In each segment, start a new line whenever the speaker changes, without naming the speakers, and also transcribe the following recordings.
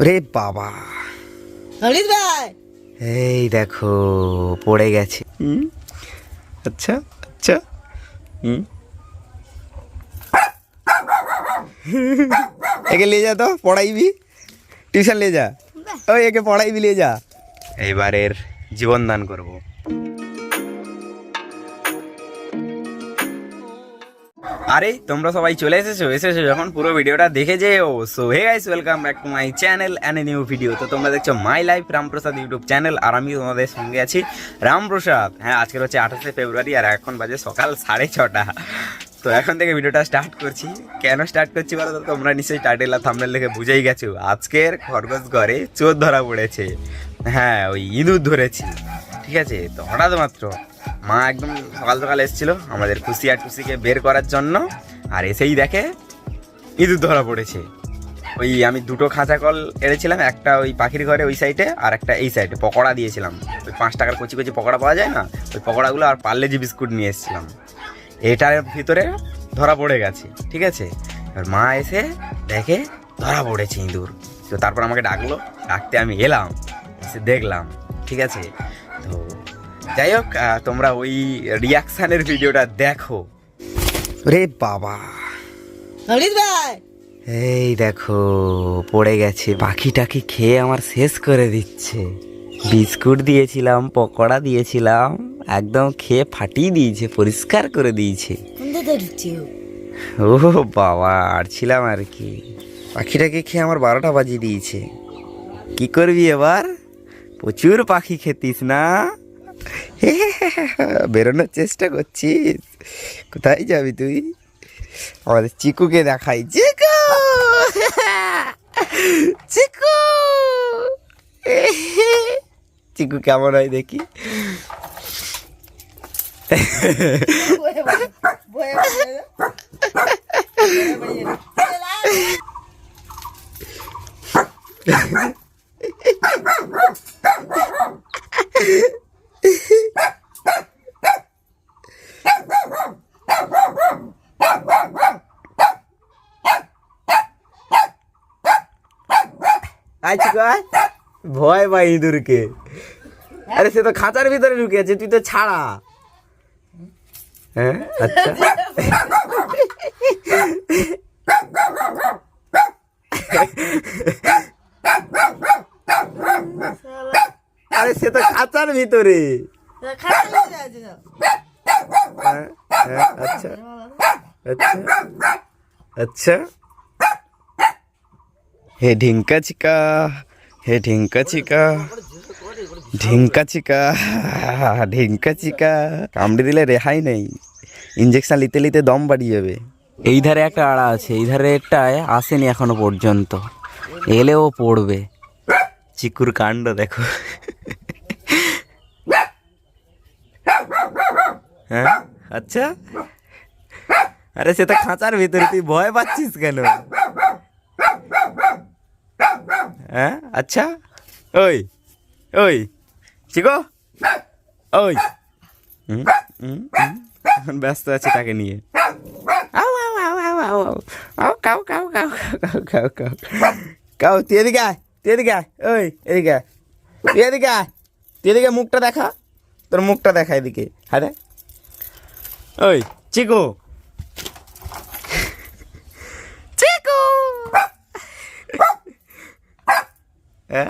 রে বাবা।
ললিত ভাই।
এই দেখো পড়ে গেছে। হুম? আচ্ছা আচ্ছা। একে নিয়ে যা তো পড়াইবি। টিউশন নিয়ে যা। ওই একে পড়াইবি নিয়ে যা। এইবারের জীবন দান করব। আরে, তোমরা সবাই চলে এসেছ এসেছ যখন পুরো ভিডিওটা দেখে যেও। So hey guys welcome back to my channel and a new video তো তোমরা দেখছ my life Ramprasad YouTube channel আর আমি তোমাদের সঙ্গে আছি রামপ্রসাদ হ্যাঁ আজকের হচ্ছে আঠাশে ফেব্রুয়ারি আর এখন বাজে সকাল সাড়ে ছটা। তো এখন থেকে ভিডিওটা স্টার্ট করছি। কেন স্টার্ট করছি বলো তোমরা নিশ্চয়ই টাইটেল আর থাম্বনেল দেখে বুঝেই গেছো। আজকের খরগোশ ঘরে চোর ধরা পড়েছে। হ্যাঁ ওই ইঁদুর ধরেছি। ঠিক আছে? তো হঠাৎ মাত্র মা একদম সকাল সকাল এসেছিল আমাদের খুশি আর টুসিকে বের করার জন্য। আর এসেই দেখে ইঁদুর ধরা পড়েছে। ওই আমি দুটো খাঁচা কল এনেছিলাম একটা ওই পাখির ঘরে ওই সাইডে আর একটা এই সাইডে পকোড়া দিয়েছিলাম। ওই পাঁচ টাকার কচি কচি পকোড়া পাওয়া যায় না? ওই পকোড়াগুলো আর পার্লেজি বিস্কুট নিয়ে এসেছিলাম। এটার ভিতরে ধরা পড়ে গেছে, ঠিক আছে? এবার মা এসে দেখে ধরা পড়েছে ইঁদুর। তো তারপর আমাকে ডাকলো, ডাকতে আমি এলাম, এসে দেখলাম, ঠিক আছে? তো যাই হোক তোমরা ওই রিয়াকশানের ভিডিওটা দেখো। রে বাবা।
ভাই!
এই দেখো পড়ে গেছে পাখিটাকে খেয়ে আমার শেষ করে দিচ্ছে? বিস্কুট দিয়েছিলাম পকোড়া দিয়েছিলাম একদম খেয়ে ফাটিয়ে দিয়েছে পরিষ্কার করে দিয়েছে। ও। বাবা আর ছিলাম আর কি। পাখিটাকে খেয়ে আমার বারোটা বাজিয়ে দিয়েছে? কি করবি এবার? প্রচুর পাখি খেতিস না? বেরোনোর চেষ্টা করছিস। কোথায় যাবি তুই? আমাদের চিকুকে দেখাই। চিকু! চিকু! চিকু কেমন হয় দেখি। আয় ভয় পাই ইঁদুরকে। আরে সে তো খাঁচার ভিতরে ঢুকে আছে তুই তো ছাড়া। হ্যাঁ? আচ্ছা। আরে সে তো খাঁচার ভিতরে। হ্যাঁ, হ্যাঁ, আচ্ছা। আচ্ছা। আচ্ছা। হে ঢিঙ্কা চিকা হে ঢিঙ্কা চিকা ঢিঙ্কা চিকা ঢিঙ্কা চিকা কামড়ে দিলে রেহাই নেই ইঞ্জেকশন নিতে নিতে দম বাড়িয়ে যাবে। এই ধারে একটা আড়া আছে, এই ধারে একটায় আসেনি এখনও পর্যন্ত। এলেও পড়বে। চিকুর কাণ্ড দেখো। হ্যাঁ আচ্ছা। আরে সে তো খাঁচার ভিতরে, তুই ভয় পাচ্ছিস কেন? হ্যাঁ? আচ্ছা? ওই ওই, চিকো? ওই। ব্যস্ত আছে তাকে নিয়ে। কাউ কাউ কাউ কাউ কাউ কাউ কাউ তুই এদিকে আয়, তুই এদিকে আয়। ওই, এদিকে আয়। তুই এদিকে আয়। তুই এদিকে মুখটা দেখা। তোর মুখটা দেখা এদিকে। হ্যাঁ ওই চিকু চিকু হ্যাঁ?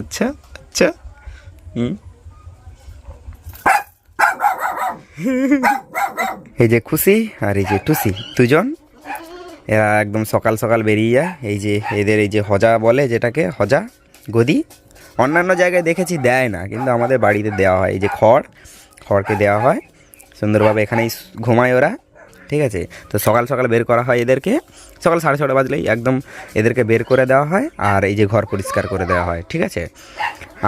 আচ্ছা আচ্ছা হুম এই যে খুশি আর এই যে টুসি, দুজন। এরা একদম সকাল সকাল বেরিয়ে যায়। এই যে এদের এই যে হজা বলে যেটাকে, হজা, গদি। অন্যান্য জায়গায় দেখেছি দেয় না, কিন্তু আমাদের বাড়িতে দেওয়া হয়। এই যে খড়, খড়কে দেওয়া হয়। সুন্দরভাবে এখানেই ঘুমায় ওরা, ঠিক আছে? তো সকাল সকাল বের করা হয় এদেরকে। সকাল সাড়ে ছটা বাজলেই একদম এদেরকে বের করে দেওয়া হয় আর এই যে ঘর পরিষ্কার করে দেওয়া হয়, ঠিক আছে?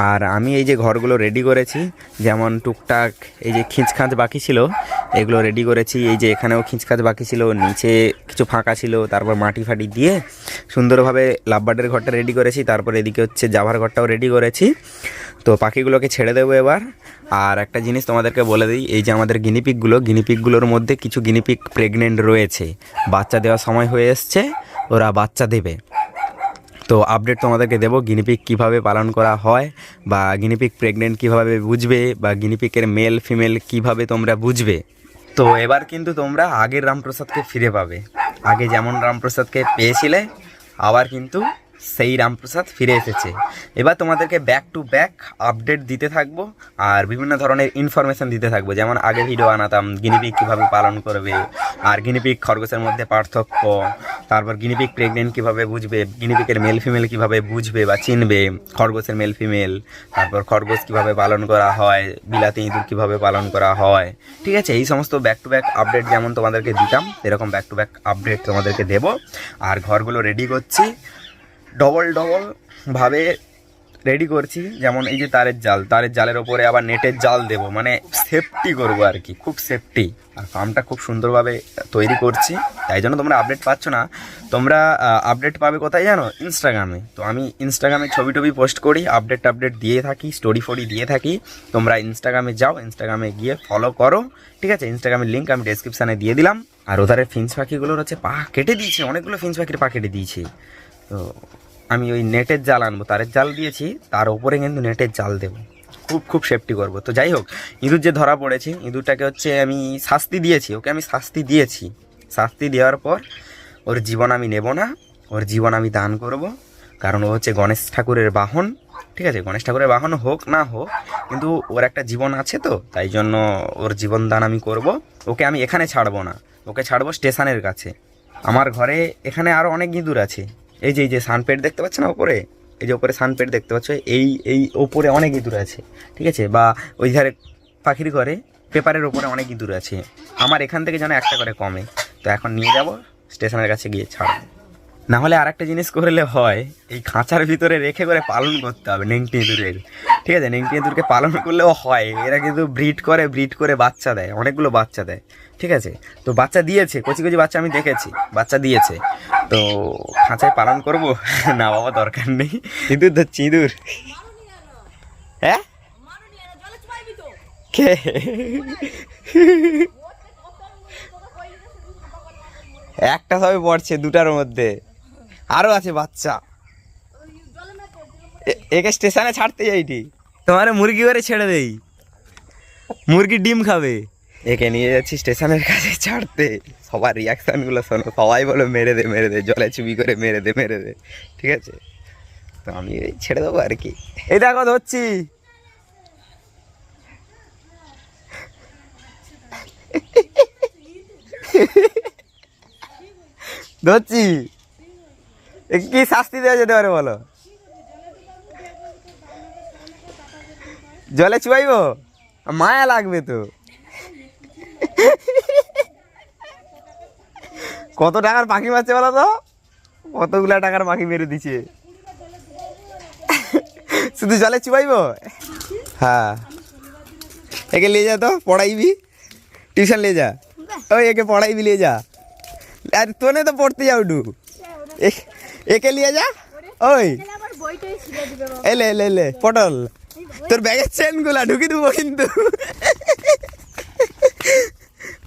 আর আমি এই যে ঘরগুলো রেডি করেছি, যেমন টুকটাক এই যে খিঁচখাঁচ বাকি ছিল এগুলো রেডি করেছি। এই যে এখানেও খিঁচখাঁচ বাকি ছিল, নিচে কিছু ফাঁকা ছিল, তারপর মাটি ফাটি দিয়ে সুন্দরভাবে লাভবার্ডের ঘরটা রেডি করেছি, তারপর এদিকে হচ্ছে জাভার ঘরটাও রেডি করেছি। তো পাখিগুলোকে ছেড়ে দেবো এবার। আর একটা জিনিস তোমাদেরকে বলে দিই, এই যে আমাদের গিনিপিকগুলো গিনিপিকগুলোর মধ্যে কিছু গিনিপিক প্রেগনেন্ট রয়েছে। বাচ্চা দেওয়ার সময় হয়ে এসছে, ওরা বাচ্চা দেবে। তো আপডেট তোমাদেরকে দেবো গিনিপিক কীভাবে পালন করা হয়, বা গিনিপিক প্রেগনেন্ট কীভাবে বুঝবে, বা গিনিপিকের মেল ফিমেল কীভাবে তোমরা বুঝবে। তো এবার কিন্তু তোমরা আগের রামপ্রসাদকে ফিরে পাবে। আগে যেমন রামপ্রসাদকে পেয়েছিলে আবার কিন্তু সেই রামপ্রসাদ ফিরে এসেছে। এবার তোমাদেরকে ব্যাক টু ব্যাক আপডেট দিতে থাকব আর বিভিন্ন ধরনের ইনফরমেশন দিতে থাকব। যেমন আগে ভিডিও আনাতাম গিনিপিক কীভাবে পালন করবে, আর গিনিপিক খরগোশের মধ্যে পার্থক্য, তারপর গিনিপিক প্রেগনেন্ট কীভাবে বুঝবে গিনিপিকের মেল ফিমেল কীভাবে বুঝবে বা চিনবে, খরগোশের মেল ফিমেল তারপর খরগোশ কীভাবে পালন করা হয়, বিলাতি ইঁদুর কীভাবে পালন করা হয়, ঠিক আছে? এই সমস্ত ব্যাক টু ব্যাক আপডেট যেমন তোমাদেরকে দিতাম, এরকম ব্যাক টু ব্যাক আপডেট তোমাদেরকে দেবো। আর ঘরগুলো রেডি করছি। ডবল ডবল ভাবে রেডি করছি। যেমন এই যে তারের জাল, তারের জালের ওপরে আবার নেটের জাল দেব। মানে সেফটি করব আর কি, খুব সেফটি আর ফার্মটা খুব সুন্দরভাবে তৈরি করছি। তাই জন্য তোমরা আপডেট পাচ্ছ না। তোমরা আপডেট পাবে কোথায় জানো? ইনস্টাগ্রামে তো আমি ইনস্টাগ্রামে ছবি টবি পোস্ট করি আপডেট আপডেট দিয়ে থাকি স্টোরি ফোরি দিয়ে থাকি। তোমরা ইনস্টাগ্রামে যাও ইনস্টাগ্রামে গিয়ে ফলো করো। ঠিক আছে? ইনস্টাগ্রামের লিঙ্ক আমি ডেসক্রিপশানে দিয়ে দিলাম। আর ওধারে ফিন্স পাখিগুলোর হচ্ছে পা কেটে দিয়েছে, অনেকগুলো ফিন্স পাখির পা কেটে দিয়েছে। তো আমি ওই নেটের জাল আনব, তারের জাল দিয়েছি, তার উপরে কিন্তু নেটের জাল দেবো। খুব খুব সেফটি করব। তো যাই হোক, ইঁদুর যে ধরা পড়েছে, ইঁদুরটাকে হচ্ছে আমি শাস্তি দিয়েছি, ওকে আমি শাস্তি দিয়েছি। শাস্তি দেওয়ার পর ওর জীবন আমি নেব না, ওর জীবন আমি দান করব। কারণ ও হচ্ছে গণেশ ঠাকুরের বাহন, ঠিক আছে? গণেশ ঠাকুরের বাহন হোক না হোক, কিন্তু ওর একটা জীবন আছে তো, তাই জন্য ওর জীবন দান আমি করব। ওকে আমি এখানে ছাড়বো না, ওকে ছাড়বো স্টেশনের কাছে। আমার ঘরে এখানে আরও অনেক ইঁদুর আছে। এই যে এই যে সানপেট দেখতে পাচ্ছ না ওপরে? এই যে ওপরে সানপেট দেখতে পাচ্ছ, এই এই ওপরে অনেক ইঁদুর আছে, ঠিক আছে? বা ওই ধারে পাখির ঘরে, পেপারের ওপরে অনেক ইঁদুর আছে। আমার এখান থেকে যেন একটা করে কমে। তো এখন নিয়ে যাব, স্টেশনের কাছে গিয়ে ছাড়বো। না হলে আর একটা জিনিস করলে হয়, এই খাঁচার ভিতরে রেখে করে পালন করতে হবে নেংটি ইঁদুরের। ঠিক আছে? নেংটি ইঁদুরকে পালন করলেও হয়, এরা কিন্তু ব্রিড করে ব্রিড করে বাচ্চা দেয়, অনেকগুলো বাচ্চা দেয়। ঠিক আছে? তো বাচ্চা দিয়েছে, কচি কচি বাচ্চা আমি দেখেছি, বাচ্চা দিয়েছে। তো খাঁচায় পালন করব? না বাবা, দরকার নেই। ইঁদুর ধরছি, ইঁদুর। হ্যাঁ? কে? একটা সবে পড়ছে দুটার মধ্যে। আরও আছে বাচ্চা। একে স্টেশনে ছাড়তে যাইটি। তোমার মুরগি করে ছেড়ে দেই। মুরগি ডিম খাবে। একে নিয়ে যাচ্ছি স্টেশনের কাছে ছাড়তে। সবার রিয়াকশানগুলো শোনো সবাই বলো মেরে দে মেরে দে জলে চুবি করে মেরে দে মেরে দে। ঠিক আছে? তো আমি এই ছেড়ে দেবো আর কি। এই দেখো ধরছি। ধরছি। কি শাস্তি দেওয়া যেতে পারে বলো? জলে চুয়াইব মায়া লাগবে তো। কত টাকার পাখি মারছে বলো তো? কতগুলা টাকার পাখি মেরে দিছে। শুধু জলে চুবাইব? হ্যাঁ। একে নিয়ে যা তো, পড়াইবি। টিউশন নিয়ে যা। ওই একে পড়াইবি, নিয়ে যা। আর তোনে তো পড়তে যাও, ডু। একে নিয়ে যা। ওই। এলে এলে এলে, পটল। তোর ব্যাগের চেনগুলা ঢুকি দেবো কিন্তু।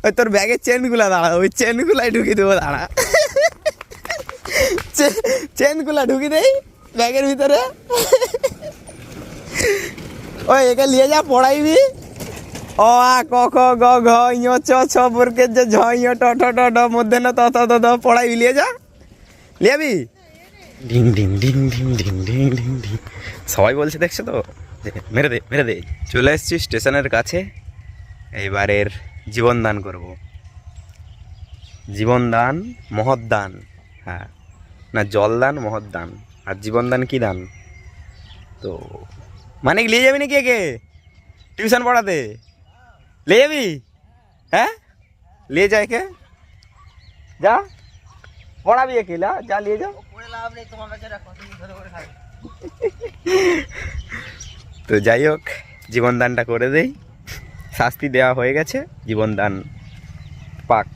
ওই তোর ব্যাগের চেনগুলা দাঁড়া, ওই চেন গুলাই ঢুকি দেবো, দাঁড়া। চেনগুলা ঢুকি দেই ব্যাগের ভিতরে। ওই, একে নিয়ে যা, পড়াইবি। অ, আ, ক, খ, গ, ঘ, ঞ, চ, ছ বর্গের যে ঝ, ঞ, ট, ঠ ড ঢ মধ্যে ন, ত ত দ পড়াইবি লিয়ে যা। লিয়াবি ding ding ding ding ding ding ding ding সবাই বলছে, দেখছ তো? মেরে দে মেরে দে। চলে এসেছি স্টেশনের কাছে। এইবারের জীবন দান করব। জীবন দান মহৎ দান হ্যাঁ। না জল দান মহৎ দান আর জীবন দান কি দান? তো মানে নিয়ে যাবি নাকি একে? টিউশন পড়াতে? নিয়ে যাবি? হ্যাঁ? নিয়ে যা একে। যা। পড়াবি একে যা, নিয়ে যা। তো যাই হোক, জীবনদানটা করে দেই। শাস্তি দেওয়া হয়ে গেছে, জীবনদান পাক,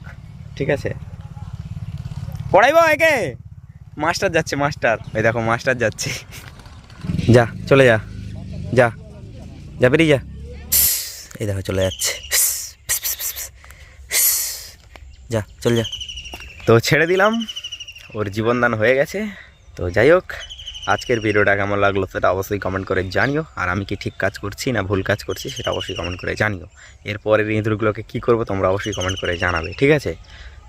ঠিক আছে? পড়াইব একে? মাস্টার যাচ্ছে, মাস্টার। ওই দেখো, মাস্টার যাচ্ছে। যা, চলে যা। যা যা বেরিয়ে যা। এই দেখো, চলে যাচ্ছে। যা, চলে যা। তো ছেড়ে দিলাম। ওর জীবনদান হয়ে গেছে। তো যাই হোক, আজকের ভিডিওটা কেমন লাগল সেটা অবশ্যই কমেন্ট করে জানিও। আর আমি কি ঠিক কাজ করছি না ভুল কাজ করছি সেটা অবশ্যই কমেন্ট করে জানিও। এরপরের ইঁদুরগুলোকে কী করব তোমরা অবশ্যই কমেন্ট করে জানাবে, ঠিক আছে?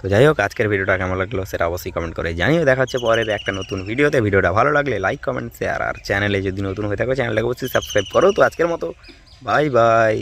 তো যাই হোক, আজকের ভিডিওটা কেমন লাগল সেটা অবশ্যই কমেন্ট করে জানিও। দেখা হচ্ছে পরের একটা নতুন ভিডিওতে। ভিডিওটা ভালো লাগলে লাইক কমেন্ট শেয়ার আর চ্যানেলে যদি নতুন হয়ে থাকো চ্যানেলটাকে অবশ্যই সাবস্ক্রাইব করো। তো আজকের মতো বাই বাই